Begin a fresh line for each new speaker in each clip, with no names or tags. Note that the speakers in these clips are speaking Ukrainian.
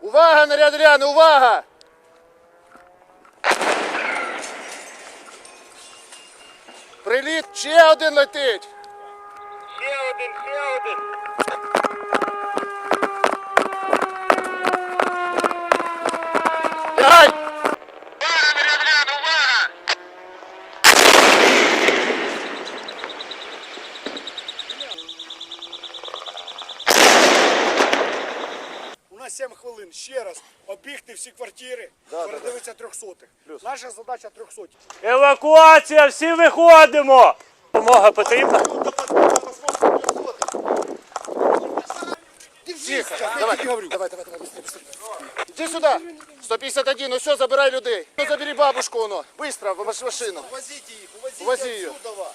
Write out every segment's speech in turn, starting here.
Увага, нарядряни, увага! Приліт ще один летить.
Ще один, ще один.
Дай!
У нас 7 хвилин. Ще раз обігти всі квартири,
Да,
передивитися трьохсотих. Наша задача трьохсоті.
Евакуація, всі виходимо! Допомога потрібна?
Тихо, давай, давай, давай, давай, быстрее, быстрее. Иди сюда. 151, ну все, забирай людей. Ну, забери бабушку, воно. Быстро, в маш- машину.
Увозіть їх, увозіть
Увози її.
отсюда.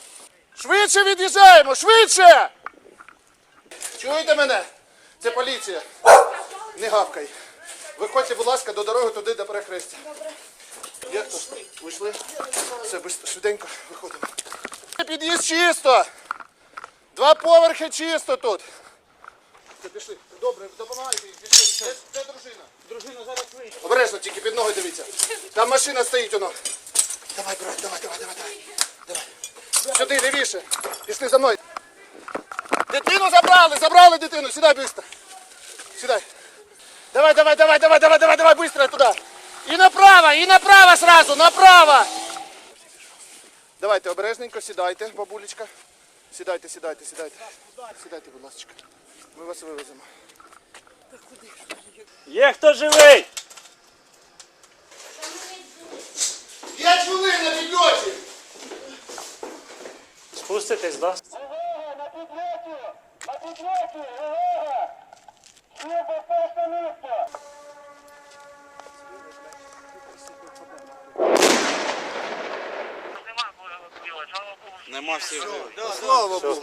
Швидше від'їжджаємо, швидше! Чуєте мене? Це поліція. Не гавкай. Виходьте, будь ласка, до дороги туди до перехрестя. Хто? Вийшли? Все, швиденько виходимо. Під'їзд чисто! Два поверхи чисто тут. Все, пішли. Добре, допомагайте їм. Пішли. Де, де дружина? Дружина зараз вийде. Обережно, тільки під ноги дивіться. Там машина стоїть воно. Давай, брат, давай, давай, давай, давай. Давай. Сюди, лівіше. Пішли за мною. Дитину забрали, забрали дитину. Сідай быстро. Сідай. Давай, давай, давай, давай, давай, давай, давай, быстро туда. И направо, и направо сразу, направо. Давайте обережненько, сідайте, бабулечка. Сідайте, сідайте, сідайте. Сідайте, будь ласка. Ми вас вивеземо.
Є хто живий?
П'ять хвилин на підльоті.
Спуститесь, да?
На підльоті! На підльоті!
Нема, всіх.
Слава Богу.